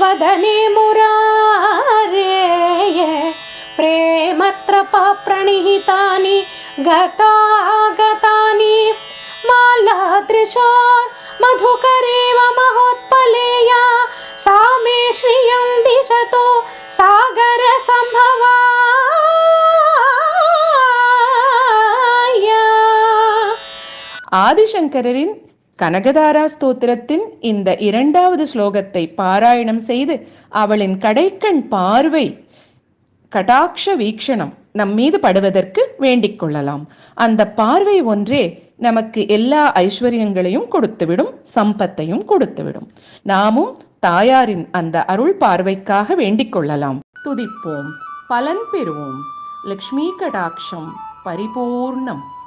वदने मुरारेय प्रेमत्रपा प्रणिहितानि गतागतानि मालादृशा मधुकरेव महोत्पलेया सा मे श्रियं दिशतो सागरसम्भवाय ஆதிசங்கரரின் கனகதாரா ஸ்தோத்திரத்தின் இந்த இரண்டாவது ஸ்லோகத்தை பாராயணம் செய்து அவளின் கடைக்கண் பார்வை கடாட்ச வீக்ஷணம் நம் மீது படுவதற்கு வேண்டிக் கொள்ளலாம். அந்த பார்வை ஒன்றே நமக்கு எல்லா ஐஸ்வர்யங்களையும் கொடுத்துவிடும் சம்பத்தையும் கொடுத்துவிடும். நாமும் தாயாரின் அந்த அருள் பார்வைக்காக வேண்டிக் கொள்ளலாம். துதிப்போம். பலன் பெறுவோம். லக்ஷ்மி கடாட்சம். பரிபூர்ணம்.